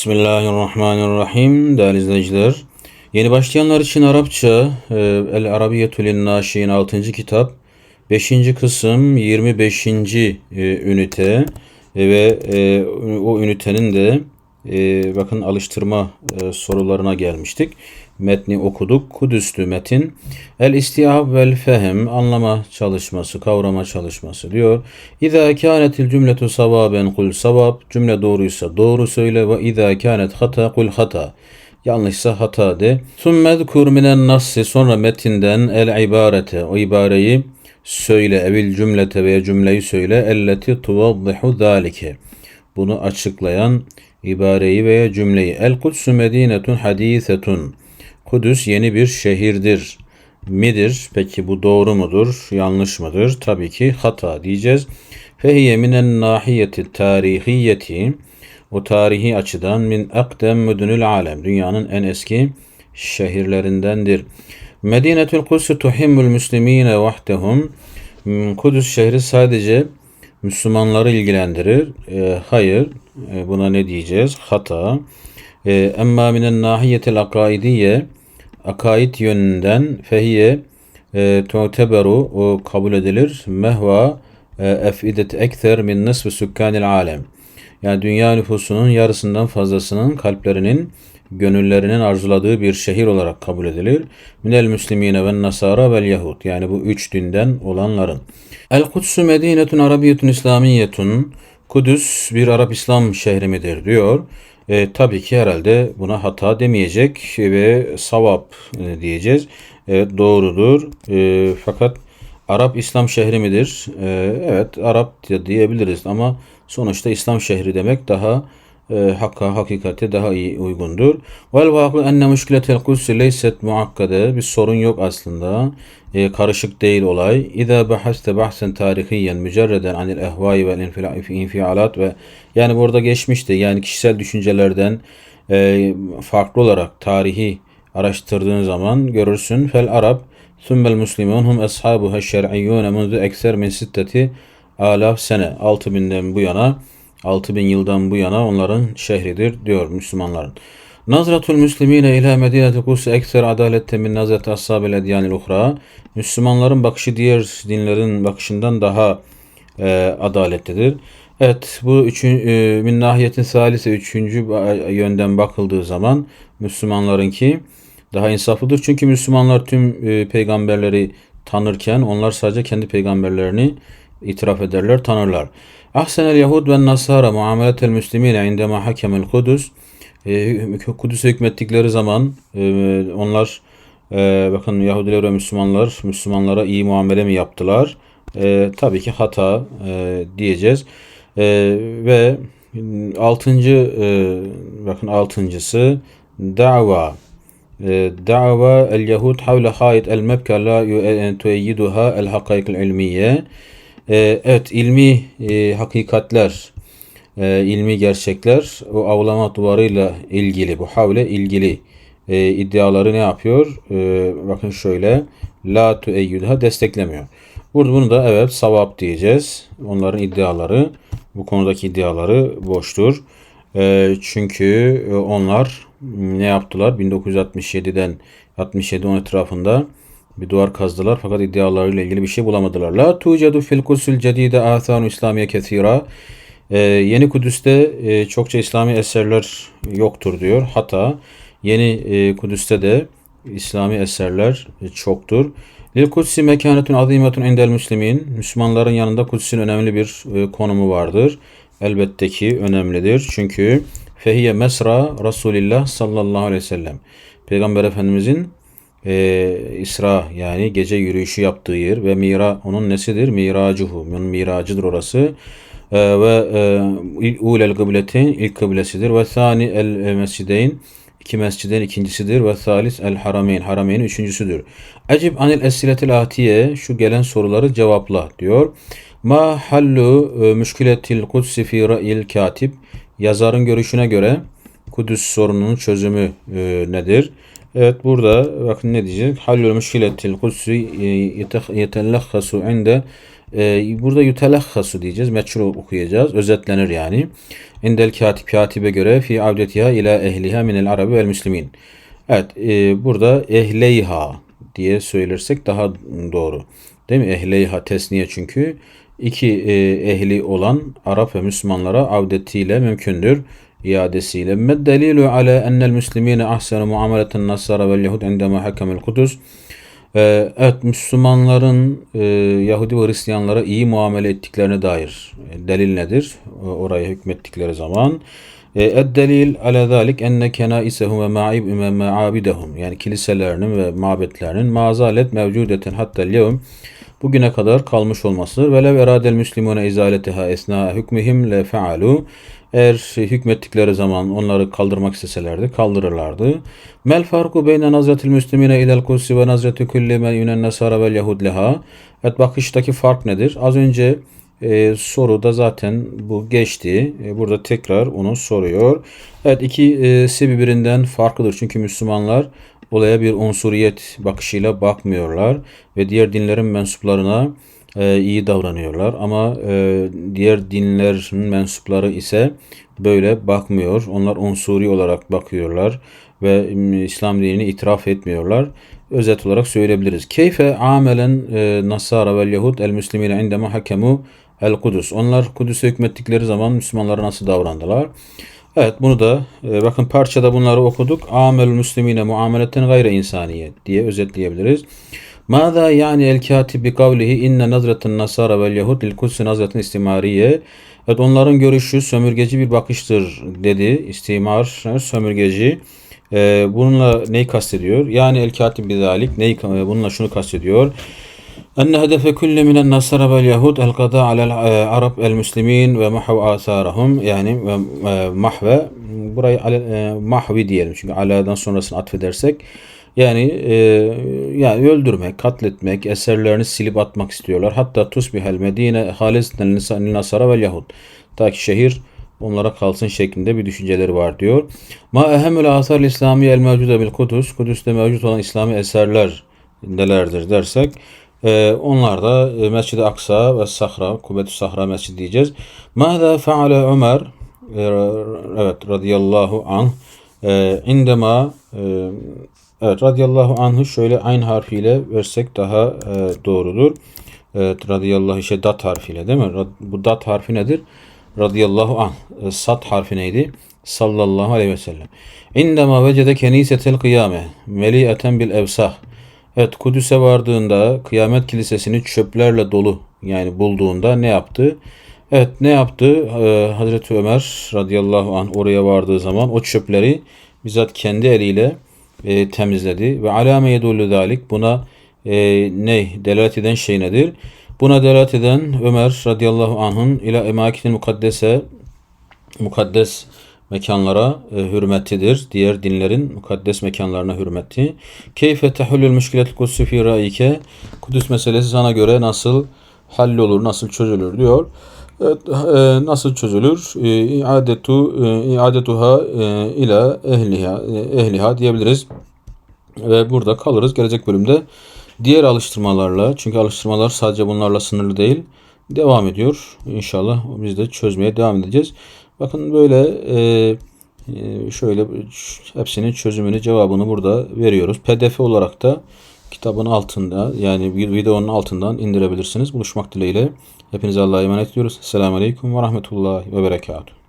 Bismillahirrahmanirrahim değerli izleyiciler. Yeni başlayanlar için Arapça e, El Arabiyetül Naşi'nin 6. kitap 5. kısım 25. e, ünite e, ve o ünitenin de e, bakın alıştırma e, sorularına gelmiştik. Metni okuduk. Kudüslü metin. El istihab vel fehem anlama çalışması, kavrama çalışması diyor. İza kânetil cümletu savaben kul savab. Cümle doğruysa doğru söyle ve izâ kânet hata kul hata. Yanlışsa hata de. Sümmezkur minen nassi sonra metinden el ibarete o ibareyi söyle evil cümlete veya cümleyi söyle elleti tuvaddihu zalike. Bunu açıklayan ibareyi veya cümleyi. El kudsu medinetun hadisetun. Kudüs yeni bir şehirdir midir? Peki bu doğru mudur? Yanlış mıdır? Tabii ki hata diyeceğiz. Fehiye minen nahiyeti tarihiyeti o tarihi açıdan min akdem müdünül alem dünyanın en eski şehirlerindendir. Medinetül Kudüs tuhimmül müslimine vahdehum Kudüs şehri sadece Müslümanları ilgilendirir. E, hayır. E, buna ne diyeceğiz? Hata. E, emma minen nahiyetil akaidiye akaid yönünden fehiye e, tuteberu o kabul edilir. Mehva e, efidet ekser min nisfi sükkanil alem. Yani dünya nüfusunun yarısından fazlasının kalplerinin gönüllerinin arzuladığı bir şehir olarak kabul edilir. Minel müslimine ve nasara vel yahud. Yani bu üç dinden olanların. El Kudüsü Medinetun Arabiyetun İslamiyetun. Kudüs bir Arap İslam şehri midir diyor. E, tabii ki herhalde buna hata demeyecek ve savap e, diyeceğiz. Evet doğrudur. E, fakat Arap İslam şehri midir? E, evet Arap diyebiliriz ama sonuçta İslam şehri demek daha e, hakka, hakikate daha iyi uygundur. Vel vakı enne müşkiletel kudüsü leyset muakkade. Bir sorun yok aslında. E, karışık değil olay. İza bahaste bahsen tarihiyen mücerreden anil ehvai vel infialat ve yani burada geçmişti. Yani kişisel düşüncelerden e, farklı olarak tarihi araştırdığın zaman görürsün. Fel Arap Sümmel Müslüman hum ashabuha şer'iyyûne munzu ekser min sitteti alaf sene. 6000'den bu yana 6000 yıldan bu yana onların şehridir diyor Müslümanların. Nazratul Müslimine ila Medineti Kudüs ekser adalette min nazret ashabil edyanil uhra. Müslümanların bakışı diğer dinlerin bakışından daha e, adaletlidir. Evet bu üçün, e, min nahiyetin salise üçüncü yönden bakıldığı zaman Müslümanlarınki daha insaflıdır. Çünkü Müslümanlar tüm e, peygamberleri tanırken onlar sadece kendi peygamberlerini itiraf ederler, tanırlar. Ahsenel Yahud ve Nasara muameletel Müslimine indema hakemel Kudüs e, Kudüs'e hükmettikleri zaman e, onlar e, bakın Yahudiler ve Müslümanlar Müslümanlara iyi muamele mi yaptılar? Tabii ki hata diyeceğiz. Ve altıncı bakın altıncısı dava dava el Yahud havle hayit el mebke la tueyyiduha el hakayikul ilmiye e, evet ilmi e, hakikatler e, ilmi gerçekler o avlama duvarıyla ilgili bu havle ilgili e, iddiaları ne yapıyor? E, bakın şöyle la tueyyudha desteklemiyor. Burada bunu da evet savap diyeceğiz. Onların iddiaları bu konudaki iddiaları boştur. E, çünkü onlar ne yaptılar? 1967'den 67 on etrafında bir duvar kazdılar fakat iddialarıyla ilgili bir şey bulamadılar. La tucedu fil kusul cedide athanu İslamiye kethira. Ee, yeni Kudüs'te e, çokça İslami eserler yoktur diyor. Hatta yeni e, Kudüs'te de İslami eserler e, çoktur. Lil Kudsi mekanetun azimetun indel müslimin. Müslümanların yanında Kudüs'ün önemli bir e, konumu vardır. Elbette ki önemlidir. Çünkü fehiye mesra Resulillah sallallahu aleyhi ve sellem. Peygamber Efendimizin e, İsra yani gece yürüyüşü yaptığı yer ve mira onun nesidir? Miracuhu. Onun miracıdır orası. E, ve e, ulel kıbletin ilk kıblesidir. Ve thani el mescideyn iki mesciden ikincisidir. Ve thalis el harameyn harameyn üçüncüsüdür. Ecib anil esiletil atiye şu gelen soruları cevapla diyor. Ma hallu e, müşkiletil kudsi fi ra'il katib yazarın görüşüne göre Kudüs sorununun çözümü e, nedir? Evet burada bakın ne diyecek? Hallül müşkiletil kudsi yetellekhasu inde E, burada yutelakhasu diyeceğiz. Meçhul okuyacağız. Özetlenir yani. İndel katip katibe göre fi avdetiha ila ehliha minel arabi vel müslimin. Evet e, burada ehleyha diye söylersek daha doğru. Değil mi? Ehleyha tesniye çünkü iki e, ehli olan Arap ve Müslümanlara avdetiyle mümkündür iadesiyle. Med delilu ala ennel müslimine ahsenu muameleten nasara vel yahud indema hakemel kudüs. Ee, Evet, Müslümanların e, Yahudi ve Hristiyanlara iyi muamele ettiklerine dair e, delil nedir? E, Oraya hükmettikleri zaman. Ed-delil ala zalik enne kenaisehum ve ma'ib ve ma'abidehum yani kiliselerinin ve mabetlerinin mazalet mevcudeten hatta yevm bugüne kadar kalmış olmasıdır. Velev eradel müslimune izaleteha esna hükmihim le fealu eğer hükmettikleri zaman onları kaldırmak isteselerdi kaldırırlardı. Mel farku beyne nazretil müslimine ilel kudsi ve nazreti kulli men yunen nesara vel yahud leha. Evet bakıştaki fark nedir? Az önce e, soruda zaten bu geçti. E, burada tekrar onu soruyor. Evet ikisi birbirinden farklıdır. Çünkü Müslümanlar olaya bir unsuriyet bakışıyla bakmıyorlar ve diğer dinlerin mensuplarına e, iyi davranıyorlar ama e, diğer dinlerin mensupları ise böyle bakmıyor. Onlar unsuri olarak bakıyorlar ve İslam dinini itiraf etmiyorlar. Özet olarak söyleyebiliriz. Keyfe amelen e, Nasara vel Yahud el Müslimine indema hakemu el Kudüs. Onlar Kudüs'e hükmettikleri zaman Müslümanlara nasıl davrandılar? Evet bunu da e, bakın parçada bunları okuduk. Amel müslimine muameleten gayre insaniye diye özetleyebiliriz. Mâzâ yani el katib bi kavlihi inne nazreten nasara vel yahud lil kudsi nazreten istimariye. Evet onların görüşü sömürgeci bir bakıştır dedi. İstimar sömürgeci. Ee, bununla neyi kastediyor? Yani el katib bi zalik neyi bununla şunu kastediyor. أن هدف كل من النصارى واليهود القضاء على العرب المسلمين ومحو آثارهم yani ve mahve burayı ale, e, mahvi diyelim çünkü aladan sonrasını atfedersek yani e, yani öldürmek, katletmek, eserlerini silip atmak istiyorlar. Hatta tusbihel medine halisten nasara ve yahud. Ta ki şehir onlara kalsın şeklinde bir düşünceleri var diyor. Ma ehemmül asar İslami el mevcude bil Kudüs. Kudüs'te mevcut olan İslami eserler nelerdir dersek ee, onlar da e, Mescid-i Aksa ve Sahra, Kubbetü Sahra Mescid diyeceğiz. Mâzâ feale Ömer e, evet radıyallahu anh e, indema e, evet radıyallahu anh'ı şöyle aynı harfiyle versek daha e, doğrudur. Evet radıyallahu şey dat harfiyle değil mi? Bu dat harfi nedir? Radıyallahu anh. E, sat harfi neydi? Sallallahu aleyhi ve sellem. İndema vecede kenisetel kıyame meli'eten bil evsah. Evet Kudüs'e vardığında kıyamet kilisesini çöplerle dolu yani bulduğunda ne yaptı? Evet ne yaptı? Ee, Hazreti Ömer radıyallahu anh oraya vardığı zaman o çöpleri bizzat kendi eliyle e, temizledi. Ve alame yedullu dalik buna e, ne delalet eden şey nedir? Buna delalet eden Ömer radıyallahu anh'ın ila emakitin mukaddese mukaddes mekanlara e, hürmetlidir. Diğer dinlerin mukaddes mekanlarına hürmeti. Keyfe tehulül müşkiletul kudüsü fi raike. Kudüs meselesi sana göre nasıl hallolur, nasıl çözülür diyor. E, nasıl çözülür? E, iadetu e, iadetuha ila ehliha ehliha diyebiliriz. Ve burada kalırız gelecek bölümde. Diğer alıştırmalarla çünkü alıştırmalar sadece bunlarla sınırlı değil. Devam ediyor. İnşallah biz de çözmeye devam edeceğiz. Bakın böyle şöyle hepsinin çözümünü cevabını burada veriyoruz. PDF olarak da kitabın altında yani videonun altından indirebilirsiniz. Buluşmak dileğiyle. Hepinize Allah'a emanet ediyoruz. Selamun Aleyküm ve Rahmetullahi ve Berekatuhu.